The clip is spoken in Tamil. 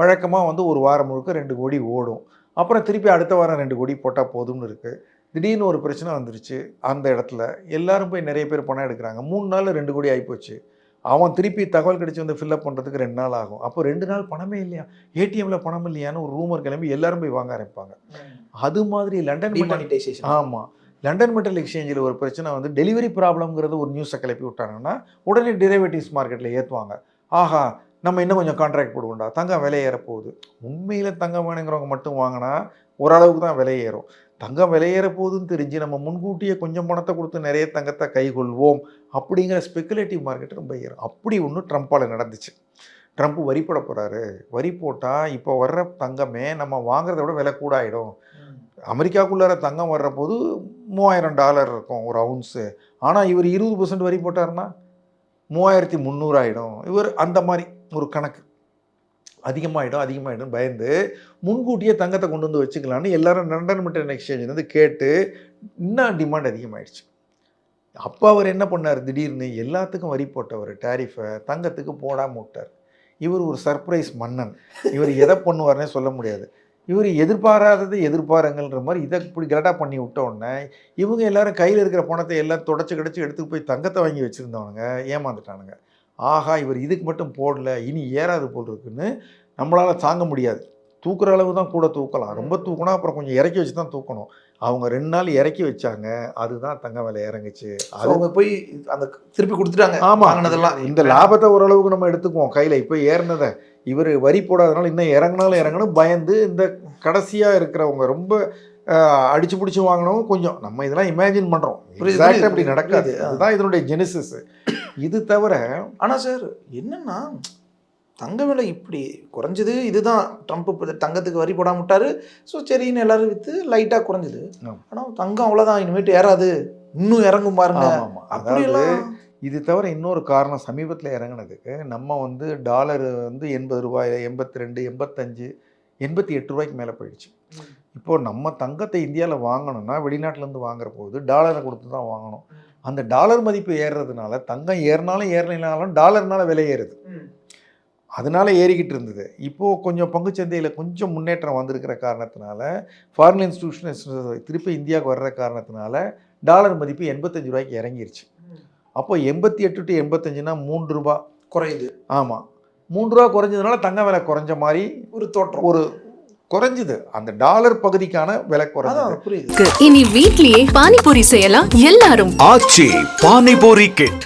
வழக்கமாக வந்து ஒரு வாரம் முழுக்க ரெண்டு கோடி ஓடும். அப்புறம் திருப்பி அடுத்த வாரம் ரெண்டு கோடி போட்டால் போதும்னு இருக்குது திடீர்னு ஒரு பிரச்சனை வந்துருச்சு அந்த இடத்துல. எல்லாரும் போய் நிறைய பேர் பணம் எடுக்கிறாங்க. மூணு நாள் ரெண்டு கோடி ஆகிப்போச்சு அவன் திருப்பி தகவல் கிடைச்சி வந்து ஃபில்அப் பண்ணுறதுக்கு ரெண்டு நாள் ஆகும். அப்போ ரெண்டு நாள் பணமே இல்லையா? ஏடிஎம்ல பணம் இல்லையான்னு ஒரு ரூமர் கிளம்பி எல்லாரும் போய் வாங்க ஆரம்பிப்பாங்க. அது மாதிரி லண்டன் மெட்டல் டிமானிட்டைசேஷன் ஆமாம் லண்டன் மெட்டல் எக்ஸ்சேஞ்சில் ஒரு பிரச்சனை வந்து டெலிவரி ப்ராப்ளம்ங்கிறது ஒரு நியூஸை கிளப்பி விட்டாங்கன்னா உடனே டெரிவேட்டிவ்ஸ் மார்க்கெட்டில் ஏற்றுவாங்க ஆஹா நம்ம இன்னும் கொஞ்சம் கான்ட்ராக்ட் போடுவோம்டா. தங்கம் விலை ஏற போகுது உண்மையில் தங்கம் வேணுங்கிறவங்க மட்டும் வாங்கினா ஓரளவுக்கு தான் விலை ஏறும். தங்கம் விலை ஏற போகுதுன்னு தெரிஞ்சு நம்ம முன்கூட்டியே கொஞ்சம் பணத்தை கொடுத்து நிறைய தங்கத்தை கைகொள்வோம் அப்படிங்கிற ஸ்பெகுலேட்டிவ் மார்க்கெட் ரொம்ப ஏறும். அப்படி ஒன்று ட்ரம்ப்பால் நடந்துச்சு. ட்ரம்ப் வரி போட போகிறாரு வரி போட்டால் இப்போ வர்ற தங்கமே நம்ம வாங்குறத விட விலை கூட ஆகிடும் அமெரிக்காவுக்குள்ளார தங்கம் வர்ற போது மூவாயிரம் டாலர் இருக்கும் ஒரு அவுன்ஸு ஆனால் இவர் இருபது பர்சன்ட் வரி போட்டாருன்னா மூவாயிரத்தி முந்நூறாயிடும். இவர் அந்த மாதிரி ஒரு கணக்கு. அதிகமாகிடும் அதிகமாகிடும் பயந்து முன்கூட்டியே தங்கத்தை கொண்டு வந்து வச்சுக்கலான்னு எல்லாரும் லண்டன் மிட்டன் எக்ஸ்சேஞ்ச் வந்து கேட்டு இன்னும் டிமாண்ட் அதிகமாகிடுச்சு அப்போ அவர் என்ன பண்ணார்? திடீர்னு எல்லாத்துக்கும் வரி போட்டவர் டேரிஃபை தங்கத்துக்கு போடாமல் விட்டார். இவர் ஒரு சர்ப்ரைஸ் மன்னன். இவர் எதை பண்ணுவார்னே சொல்ல முடியாது. இவர் எதிர்பாராதது எதிர்பாருங்கன்ற மாதிரி இதை இப்படி கரெக்டாக பண்ணி விட்ட உடனே இவங்க எல்லாரும் கையில் இருக்கிற பணத்தை எல்லாம் தொடச்சி கிடச்சி எடுத்துட்டு போய் தங்கத்தை வாங்கி வச்சுருந்தவனுங்க ஏமாந்துட்டானுங்க. ஆஹா இவர் இதுக்கு மட்டும் போடல இனி ஏறாது போல் இருக்குன்னு நம்மளால் தாங்க முடியாது. தூக்குற அளவு தான் கூட தூக்கலாம். ரொம்ப தூக்கினா அப்புறம் கொஞ்சம் இறக்கி வச்சு தான் தூக்கணும். அவங்க ரெண்டு நாள் இறக்கி வச்சாங்க அதுதான் தங்க விலை இறங்குச்சு. அவங்க போய் அந்த திருப்பி கொடுத்துட்டாங்க ஆமா. வாங்கினதெல்லாம். இந்த லாபத்தை ஓரளவுக்கு நம்ம எடுத்துக்குவோம். கையில இப்போ ஏறினதை. இவர் வரி போடாதனால இன்னும் இறங்கினாலும் இறங்கணும். பயந்து இந்த கடைசியா இருக்கிறவங்க ரொம்ப அடிச்சு பிடிச்சி வாங்கினவங்க கொஞ்சம். நம்ம இதெல்லாம் இமேஜின் Exact புரியுது, அப்படி நடக்காது. அதுதான் இதனுடைய ஜெனிசிஸ் இது தவிர ஆனா சார் என்னன்னா தங்க விலை இப்படி குறைஞ்சது இதுதான். ட்ரம்ப் தங்கத்துக்கு வரி போடாம விட்டாரு. ஸோ சரின்னு எல்லாரும் வித்து லைட்டா குறைஞ்சது. ஆமா. ஆனா தங்கம் அவ்வளவுதான். இனிமேட்டு ஏறாது. இன்னும் இறங்கும் பாருங்க. ஆமா, இது தவிர இன்னொரு காரணம் சமீபத்தில் இறங்குனதுக்கு நம்ம வந்து டாலர் வந்து எண்பது ரூபாய் எண்பத்தி ரெண்டு எண்பத்தஞ்சு எண்பத்தி எட்டு ரூபாய்க்கு மேலே போயிடுச்சு. ம். இப்போ நம்ம தங்கத்தை இந்தியாவில் வாங்கணும்னா வெளிநாட்டிலேருந்து வாங்குற போது டாலரை கொடுத்து தான் வாங்கணும். அந்த டாலர் மதிப்பு ஏறுறதுனால தங்கம் ஏறினாலும் ஏறலைனாலும் டாலர்னால விலை ஏறுது. அதனால ஏறிக்கிட்டு இருந்தது. இப்போது கொஞ்சம் பங்குச்சந்தையில் கொஞ்சம் முன்னேற்றம் வந்திருக்கிற காரணத்தினால ஃபாரின் இன்ஸ்டியூஷன்ஸ் திருப்பி இந்தியாவுக்கு வர்ற காரணத்தினால டாலர் மதிப்பு எண்பத்தஞ்சு ரூபாய்க்கு இறங்கிருச்சு. அப்போ எண்பத்தி எட்டு டு எண்பத்தஞ்சுனா மூன்று ரூபா. குறையுது. ஆமாம் மூன்று ரூபா குறைஞ்சதுனால தங்க விலை குறைஞ்ச மாதிரி ஒரு தோற்றம். ஒரு குறைஞ்சுது. அந்த டாலர் பகுதிக்கான விலை குறைஞ்சது. இனி வீட்லயே பானிபூரி செய்யலாம் எல்லாரும். ஆச்சி பானிபூரி கிட்.